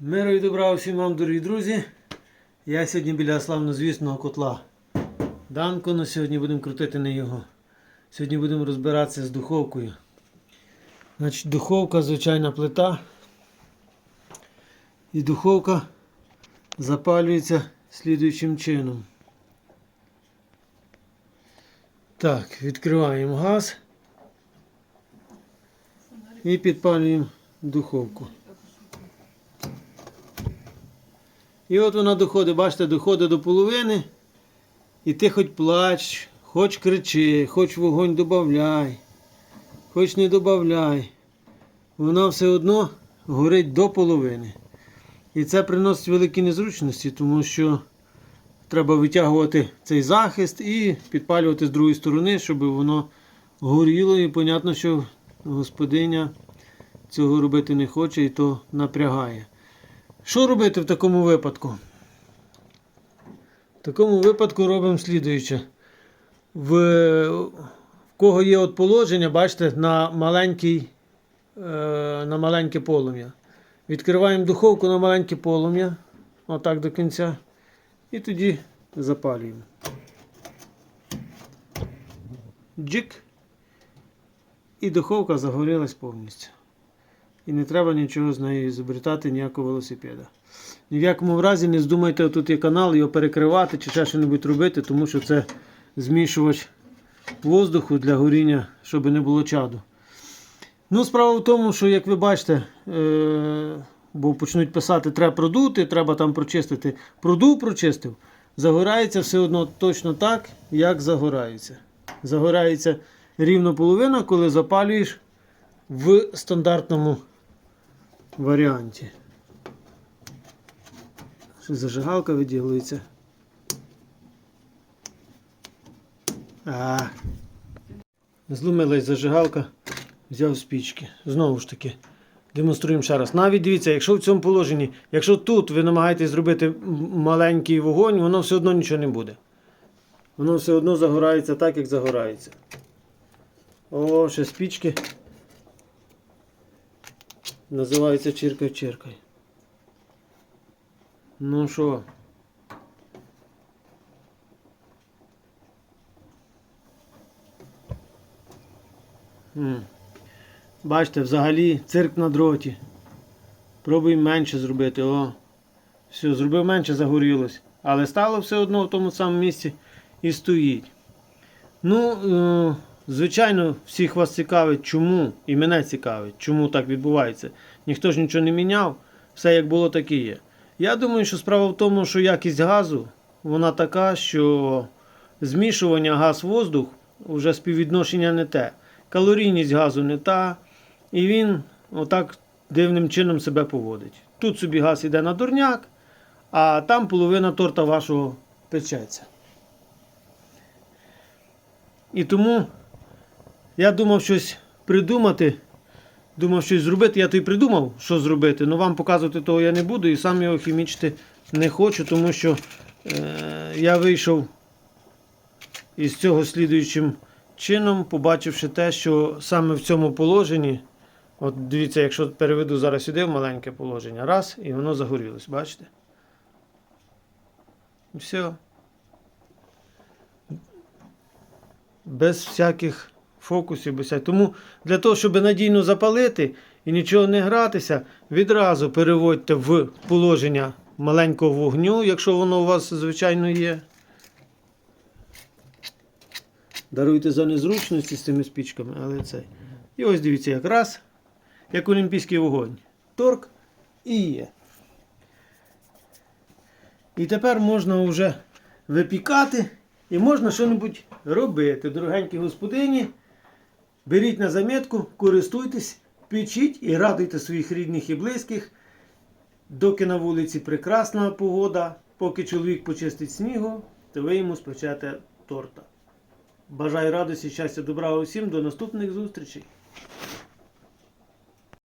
Миру і добра всім вам, дорогі друзі. Я сьогодні біля славнозвісного котла Данко, але сьогодні будемо крутити не його. Сьогодні будемо розбиратися з духовкою. Значить, духовка, звичайна плита. І духовка запалюється слідуючим чином. Так, відкриваємо газ і підпалюємо духовку. І от вона доходить, бачите, доходить до половини. І ти хоч плач, хоч кричи, хоч вогонь добавляй, хоч не добавляй. Вона все одно горить до половини. І це приносить великі незручності, тому що треба витягувати цей захист і підпалювати з другої сторони, щоб воно горіло. І понятно, що господиня цього робити не хоче і то напрягає. Що робити в такому випадку? В такому випадку робимо слідуюче. В, в кого є от положення, бачите, на, маленький, е, на маленьке полум'я. Відкриваємо духовку на маленьке полум'я. Отак до кінця. І тоді запалюємо. Джик. І духовка загорілась повністю. І не треба нічого з нею зобретати, ніякого велосипеда. Ні в якому разі не здумайте, тут є канал, його перекривати чи ще щось робити, тому що це змішувач воздуху для горіння, щоб не було чаду. Ну, справа в тому, що, як ви бачите, е- бо почнуть писати, треба продути, треба там прочистити. Продув, прочистив, загорається все одно точно так, як загорається. Загорається рівно половина, коли запалюєш в стандартному варіанті. Що зажигалка виділується. А. Зломилась зажигалка, взяв спічки. Знову ж таки, демонструємо ще раз. Навіть дивіться, якщо в цьому положенні, якщо тут ви намагаєтесь зробити маленький вогонь, воно все одно нічого не буде. Воно все одно загорається так, як загорається. О, ще спічки. Називається чиркай чиркай. Ну що? Бачите, взагалі цирк на дроті. Пробуємо менше зробити. О. Все, зробив менше, загорілось. Але стало все одно в тому самому місці і стоїть. Ну, е, звичайно, всіх вас цікавить, чому, і мене цікавить, чому так відбувається. Ніхто ж нічого не міняв, все як було, так і є. Я думаю, що справа в тому, що якість газу вона така, що змішування газ-воздух вже співвідношення не те. Калорійність газу не та, і він отак дивним чином себе поводить. Тут собі газ йде на дурняк, а там половина торта вашого печеться. І тому я думав щось придумати, думав щось зробити. Я то й придумав, що зробити, але вам показувати того я не буду і сам його хімічити не хочу, тому що е, я вийшов із цього слідуючим чином, побачивши те, що саме в цьому положенні, от дивіться, якщо переведу зараз сюди в маленьке положення, раз, і воно загорілось, бачите? Все. без всяких фокусів. Без. Тому для того, щоб надійно запалити і нічого не гратися, відразу переводьте в положення маленького вогню, якщо воно у вас, звичайно, є. Даруйте за незручності з цими спічками, але це. І ось дивіться, якраз як олімпійський вогонь. Торк і є. І тепер можна вже випікати і можна щось робити. Дорогенькі господині, беріть на замітку, користуйтесь, печіть і радуйте своїх рідних і близьких. Доки на вулиці прекрасна погода, поки чоловік почистить снігу, то ви йому спечете торта. Бажаю радості, щастя, добра усім, до наступних зустрічей.